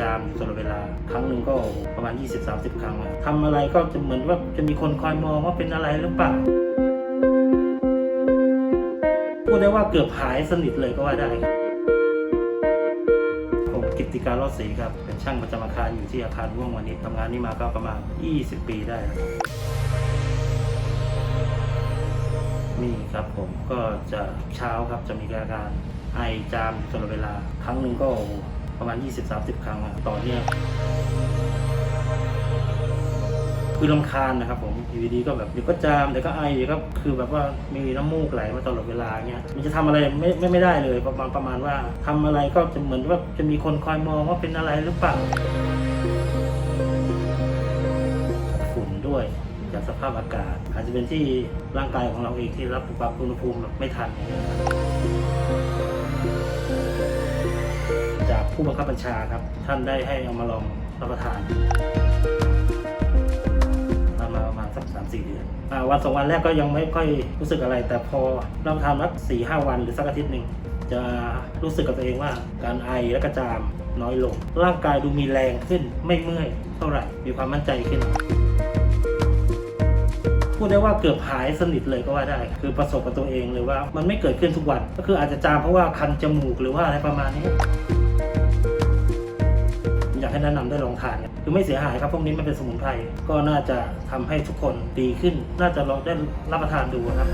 จามอยู่ตลอดเวลา ครั้งหนึ่งก็ประมาณ 20-30 ครั้งอะทำอะไรก็จะเหมือนว่าจะมีคนคอยมองว่าเป็นอะไรหรือเปล่าพูดได้ว่าเกือบหายสนิทเลยก็ว่าได้ครับผมกิติการรอดศรีครับ เป็นช่างประจำอาคารอยู่ที่อาคารร่วงวันนี้ทำงานนี้มาก็ประมาณ 20 ปีได้แล้วครับมีครับผมก็จะเช้าครับจะมีอาการไอจามตลอดเวลา ครั้งหนึ่งก็ ประมาณ 20-30 ครั้งต่อเนื่องคือลำคาญนะครับผมอยู่ดีก็แบบเดี๋ยวก็จามเดี๋ยวก็ไอเดี๋ยวก็คือแบบว่ามีน้ำมูกไหลมาตลอดเวลาเงี้ยมันจะทำอะไรไม่ไม่ไม่ได้เลยประมาณประมาณว่าทำอะไรก็จะเหมือนว่าจะมีคนคอยมองว่าเป็นอะไรหรือเปล่าฝุ่นด้วยจากสภาพอากาศ อาจจะเป็นที่ร่างกายของเราเองที่รับปรับอุณหภูมิแบบไม่ทันอย่างเงี้ยครับ ผู้บังคับบัญชาครับ ท่านได้ให้เอามาลองรับประทานทำมาประมาณสักสามสี่เดือนอวันสองวันแรกก็ยังไม่ค่อยรู้สึกอะไร แต่พอรับประทานสักสี่ห้าวันหรือสักอาทิตย์หนึ่งจะรู้สึกกับตัวเองว่าการไอและกระจามน้อยลง ร่างกายดูมีแรงขึ้นไม่เมื่อยเท่าไหร่มีความมั่นใจขึ้นพูดได้ว่าเกือบหายสนิทเลยก็ว่าได้ คือประสบกับตัวเองเลยว่ามันไม่เกิดขึ้นทุกวัน ก็คืออาจจะจามเพราะว่าคันจมูกหรือว่าอะไรประมาณนี้ แนะนำได้ลองทานคือไม่เสียหายครับพวกนี้มันเป็นสมุนไพรก็น่าจะทำให้ทุกคนดีขึ้น น่าจะลองได้รับประทานดูครับ